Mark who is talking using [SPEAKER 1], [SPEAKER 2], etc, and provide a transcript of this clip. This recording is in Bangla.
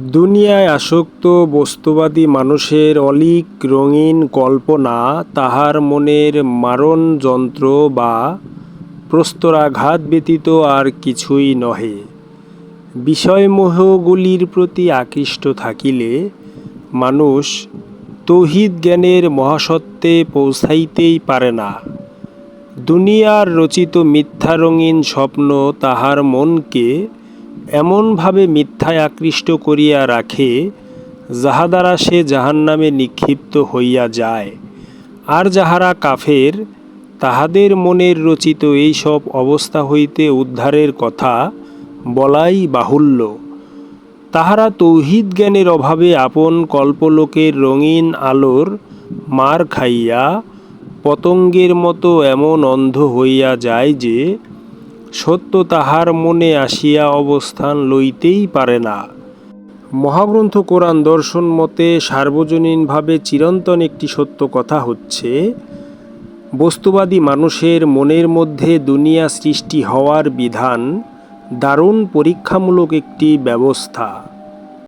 [SPEAKER 1] দুনিয়ায় আসক্ত বস্তুবাদী মানুষের অলীক রঙিন কল্পনা, তাহার মনের মারণ যন্ত্র বা প্রস্তরাঘাত ব্যতীত আর কিছুই নহে। বিষয়মোহগুলির প্রতি আকৃষ্ট থাকিলে মানুষ তৌহিদ জ্ঞানের মহাসত্ত্বে পৌঁছাইতেই পারে না। দুনিয়ার রচিত মিথ্যা রঙিন স্বপ্ন তাহার মনকে এমনভাবে মিথ্যায় আকৃষ্ট করিয়া রাখে, যাহা দ্বারা সে জাহান্নামে নিক্ষিপ্ত হইয়া যায়। আর যাহারা কাফের, তাহাদের মনের রচিত এইসব অবস্থা হইতে উদ্ধারের কথা বলাই বাহুল্য। তাহারা তৌহিদ জ্ঞানের অভাবে আপন কল্পলোকের রঙিন আলোর মার খাইয়া পতঙ্গের মতো এমন অন্ধ হইয়া যায় যে সত্য তাহার মনে আসিয়া অবস্থান লইতেই পারে না। মহাগ্রন্থ কোরআন দর্শন মতে সার্বজনীনভাবে চিরন্তন একটি সত্য কথা হচ্ছে, বস্তুবাদী মানুষের মনের মধ্যে দুনিয়া সৃষ্টি হওয়ার বিধান দারুণ পরীক্ষামূলক একটি ব্যবস্থা।